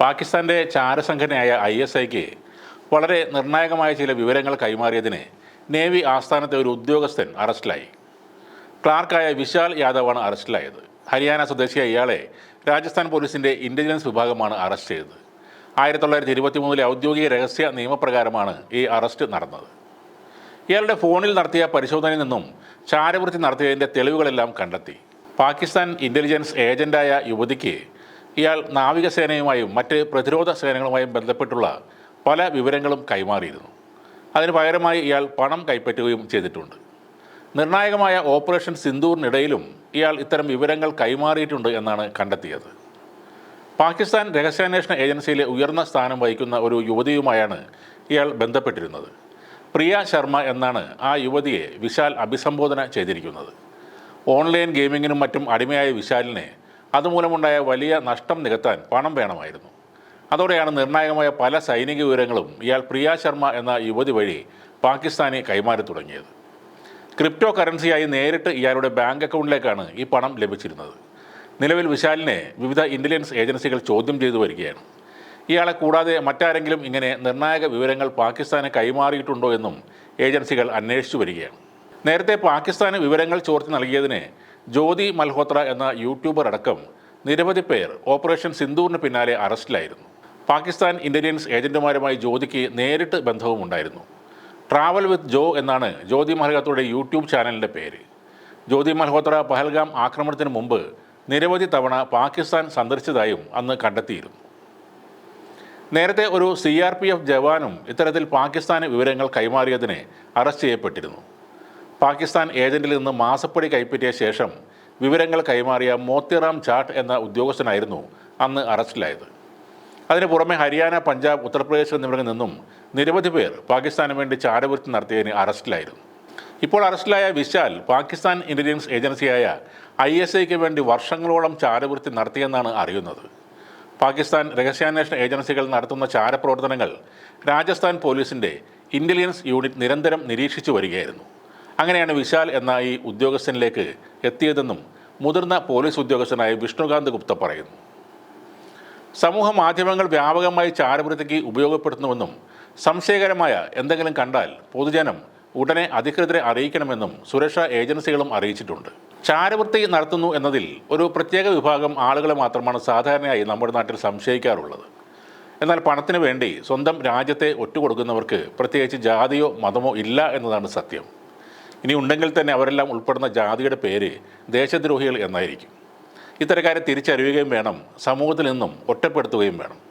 പാകിസ്ഥാന്റെ ചാരസംഘടനയായ I S ഐക്ക് വളരെ നിർണായകമായ ചില വിവരങ്ങൾ കൈമാറിയതിന് നേവി ആസ്ഥാനത്തെ ഒരു ഉദ്യോഗസ്ഥൻ അറസ്റ്റിലായി. ക്ലാർക്കായ വിശാൽ യാദവാണ് അറസ്റ്റിലായത്. ഹരിയാന സ്വദേശിയായ ഇയാളെ രാജസ്ഥാൻ പോലീസിന്റെ ഇന്റലിജൻസ് വിഭാഗമാണ് അറസ്റ്റ് ചെയ്തത്. ആയിരത്തി തൊള്ളായിരത്തി ഇരുപത്തി മൂന്നിലെ ഔദ്യോഗിക രഹസ്യ നിയമപ്രകാരമാണ് ഈ അറസ്റ്റ് നടന്നത്. ഇയാളുടെ ഫോണിൽ നടത്തിയ പരിശോധനയിൽ നിന്നും ചാരവൃത്തി നടത്തിയതിന്റെ തെളിവുകളെല്ലാം കണ്ടെത്തി. പാകിസ്ഥാൻ ഇന്റലിജൻസ് ഏജന്റായ യുവതിക്ക് ഇയാൾ നാവികസേനയുമായും മറ്റ് പ്രതിരോധ സേനകളുമായും ബന്ധപ്പെട്ടുള്ള പല വിവരങ്ങളും കൈമാറിയിരുന്നു. അതിന് പകരമായി ഇയാൾ പണം കൈപ്പറ്റുകയും ചെയ്തിട്ടുണ്ട്. നിർണായകമായ ഓപ്പറേഷൻ സിന്ദൂറിനിടയിലും ഇയാൾ ഇത്തരം വിവരങ്ങൾ കൈമാറിയിട്ടുണ്ട് എന്നാണ് കണ്ടെത്തിയത്. പാകിസ്ഥാൻ രഹസ്യാന്വേഷണ ഏജൻസിയിലെ ഉയർന്ന സ്ഥാനം വഹിക്കുന്ന ഒരു യുവതിയുമായാണ് ഇയാൾ ബന്ധപ്പെട്ടിരുന്നത്. പ്രിയ ശർമ്മ എന്നാണ് ആ യുവതിയെ വിശാൽ അഭിസംബോധന ചെയ്തിരിക്കുന്നത്. ഓൺലൈൻ ഗെയിമിങ്ങിനും മറ്റും അടിമയായ വിശാലിനെ അതുമൂലമുണ്ടായ വലിയ നഷ്ടം നികത്താൻ പണം വേണമായിരുന്നു. അതോടെയാണ് നിർണായകമായ പല സൈനിക വിവരങ്ങളും ഇയാൾ പ്രിയ ശർമ്മ എന്ന യുവതി വഴി പാകിസ്ഥാനെ കൈമാറി തുടങ്ങിയത്. ക്രിപ്റ്റോ കറൻസിയായി നേരിട്ട് ഇയാളുടെ ബാങ്ക് അക്കൗണ്ടിലേക്കാണ് ഈ പണം ലഭിച്ചിരുന്നത്. നിലവിൽ വിശാലിനെ വിവിധ ഇന്റലിജൻസ് ഏജൻസികൾ ചോദ്യം ചെയ്തു വരികയാണ്. ഇയാളെ കൂടാതെ മറ്റാരെങ്കിലും ഇങ്ങനെ നിർണായക വിവരങ്ങൾ പാകിസ്ഥാന് കൈമാറിയിട്ടുണ്ടോ എന്നും ഏജൻസികൾ അന്വേഷിച്ചു വരികയാണ്. നേരത്തെ പാകിസ്ഥാന് വിവരങ്ങൾ ചോർത്തി നൽകിയതിന് ജ്യോതി മൽഹോത്ര എന്ന യൂട്യൂബർ അടക്കം നിരവധി പേർ ഓപ്പറേഷൻ സിന്ദൂറിന് പിന്നാലെ അറസ്റ്റിലായിരുന്നു. പാകിസ്ഥാൻ ഇന്റലിജൻസ് ഏജന്റുമാരുമായി ജ്യോതിക്ക് നേരിട്ട് ബന്ധവുമുണ്ടായിരുന്നു. ട്രാവൽ വിത്ത് ജോ എന്നാണ് ജ്യോതി മൽഹോത്രയുടെ യൂട്യൂബ് ചാനലിന്റെ പേര്. ജ്യോതി മൽഹോത്ര പഹൽഗാം ആക്രമണത്തിന് മുമ്പ് നിരവധി തവണ പാകിസ്ഥാൻ സന്ദർശിച്ചതായും അന്ന് കണ്ടെത്തിയിരുന്നു. നേരത്തെ ഒരു സി ആർ പി എഫ് ജവാനും ഇത്തരത്തിൽ പാകിസ്ഥാന് വിവരങ്ങൾ കൈമാറിയതിനെ അറസ്റ്റ് ചെയ്യപ്പെട്ടിരുന്നു. പാകിസ്ഥാൻ ഏജന്റിൽ നിന്ന് മാസപ്പടി കൈപ്പറ്റിയ ശേഷം വിവരങ്ങൾ കൈമാറിയ മോത്തിറാം ചാട്ട് എന്ന ഉദ്യോഗസ്ഥനായിരുന്നു അന്ന് അറസ്റ്റിലായത്. അതിനു പുറമെ ഹരിയാന പഞ്ചാബ് ഉത്തർപ്രദേശ് എന്നിവിടങ്ങളിൽ നിന്നും നിരവധി പേർ പാകിസ്ഥാന് വേണ്ടി ചാരവൃത്തി നടത്തിയതിന് അറസ്റ്റിലായിരുന്നു. ഇപ്പോൾ അറസ്റ്റിലായ വിശാൽ പാകിസ്ഥാൻ ഇന്റലിജൻസ് ഏജൻസിയായ ഐ എസ് ഐക്ക് വേണ്ടി വർഷങ്ങളോളം ചാരവൃത്തി നടത്തിയെന്നാണ് അറിയുന്നത്. പാകിസ്ഥാൻ രഹസ്യാന്വേഷണ ഏജൻസികൾ നടത്തുന്ന ചാരപ്രവർത്തനങ്ങൾ രാജസ്ഥാൻ പോലീസിന്റെ ഇന്റലിജൻസ് യൂണിറ്റ് നിരന്തരം നിരീക്ഷിച്ചു വരികയായിരുന്നു. അങ്ങനെയാണ് വിശാൽ എന്ന ഈ ഉദ്യോഗസ്ഥനിലേക്ക് എത്തിയതെന്നും മുതിർന്ന പോലീസ് ഉദ്യോഗസ്ഥനായ വിഷ്ണുകാന്ത് ഗുപ്ത പറയുന്നു. സമൂഹ മാധ്യമങ്ങൾ വ്യാപകമായി ചാരവൃത്തിക്ക് ഉപയോഗപ്പെടുത്തുന്നുവെന്നും സംശയകരമായ എന്തെങ്കിലും കണ്ടാൽ പൊതുജനം ഉടനെ അധികൃതരെ അറിയിക്കണമെന്നും സുരക്ഷാ ഏജൻസികളും അറിയിച്ചിട്ടുണ്ട്. ചാരവൃത്തി നടത്തുന്നു എന്നതിൽ ഒരു പ്രത്യേക വിഭാഗം ആളുകളെ മാത്രമാണ് സാധാരണയായി നമ്മുടെ നാട്ടിൽ സംശയിക്കാറുള്ളത്. എന്നാൽ പണത്തിന് വേണ്ടി സ്വന്തം രാജ്യത്തെ ഒറ്റുകൊടുക്കുന്നവർക്ക് പ്രത്യേകിച്ച് ജാതിയോ മതമോ ഇല്ല എന്നതാണ് സത്യം. ഇനി ഉണ്ടെങ്കിൽ തന്നെ അവരെല്ലാം ഉൾപ്പെടുന്ന ജാതിയുടെ പേര് ദേശദ്രോഹികൾ എന്നായിരിക്കും. ഇത്തരക്കാരെ തിരിച്ചറിയുകയും വേണം സമൂഹത്തിൽ നിന്നും ഒറ്റപ്പെടുത്തുകയും വേണം.